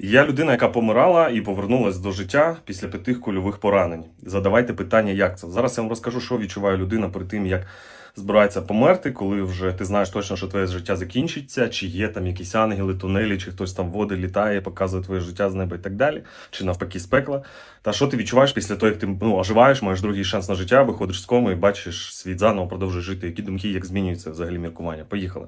Я людина, яка помирала і повернулася до життя після п'яти кульових поранень. Задавайте питання, як це. Зараз я вам розкажу, що відчуває людина перед тим, як збирається померти, коли вже ти знаєш точно, що твоє життя закінчиться, чи є там якісь ангели, тунелі, чи хтось там води літає, показує твоє життя з неба і так далі, чи навпаки з пекла. Та що ти відчуваєш після того, як ти ну, оживаєш, маєш другий шанс на життя, виходиш з коми і бачиш світ заново, продовжуєш жити, які думки, як змінюються взагалі міркування. Поїхали.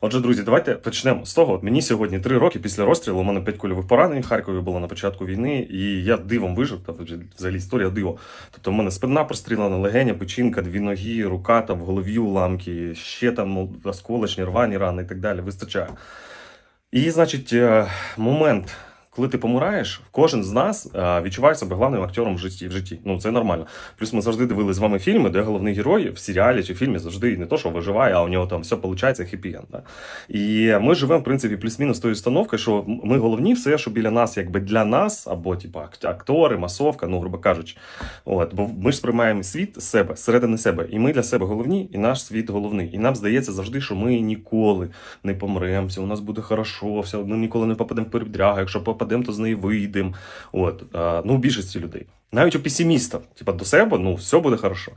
Отже, друзі, давайте почнемо з того. Мені сьогодні три роки після розстрілу. У мене п'ять кульових поранень Харкові було на початку війни, і я дивом вижив. Та взагалі історія диво. Тобто, в мене спина прострілена, легеня, печінка, дві ноги, рука там в голові уламки, ще там ну, осколочні, рвані рани і так далі. Вистачає. І, значить, е, момент. Коли ти помираєш, кожен з нас е, відчуває себе главним актором в житті. В житті. Ну це нормально. Плюс ми завжди дивилися з вами фільми, де головний герой в серіалі чи фільмі завжди не то, що виживає, а у нього там все виходить хеппі-енд. Да? І ми живемо, в принципі, плюс-мінус тою установкою, що ми головні, все, що біля нас, якби для нас, або ак- актори, масовка, ну, грубо кажучи. От, бо ми ж сприймаємо світ себе, зсередини себе. І ми для себе головні, і наш світ головний. І нам здається завжди, що ми ніколи не помремо, все у нас буде хорошо, все, ми ніколи не попадемо в передрягу, якщо попадемо, то з неї вийдемо. От, ну, у більшості людей. Навіть у песиміста, типа до себе, ну все буде хорошо.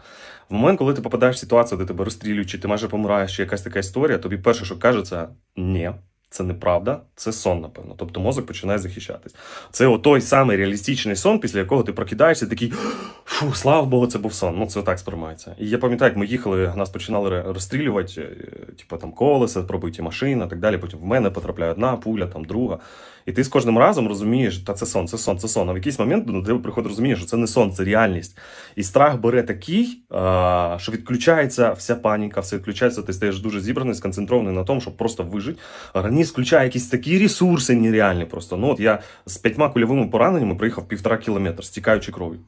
В момент, коли ти попадаєш в ситуацію, де тебе розстрілюють, чи ти майже помираєш, чи якась така історія, тобі перше, що каже, ні. Це неправда, це сон, напевно. Тобто мозок починає захищатись. Це той самий реалістичний сон, після якого ти прокидаєшся, такий фу, слава Богу, це був сон. Ну це так сприймається. І я пам'ятаю, як ми їхали, нас починали розстрілювати, типу там колеса, пробиті машини, так далі. Потім в мене потрапляє одна пуля, там друга. І ти з кожним разом розумієш, та це сон, це сон, це сон. А в якийсь момент до тебе приходить розуміння, що це не сон, це реальність. І страх бере такий, що відключається вся паніка, все відключається, ти стаєш дуже зібраний, сконцентрований на тому, щоб просто вижити. Організм включає якісь такі ресурси нереальні просто. Ну от я з п'ятьма кульовими пораненнями проїхав півтора кілометра, стікаючи кров'ю.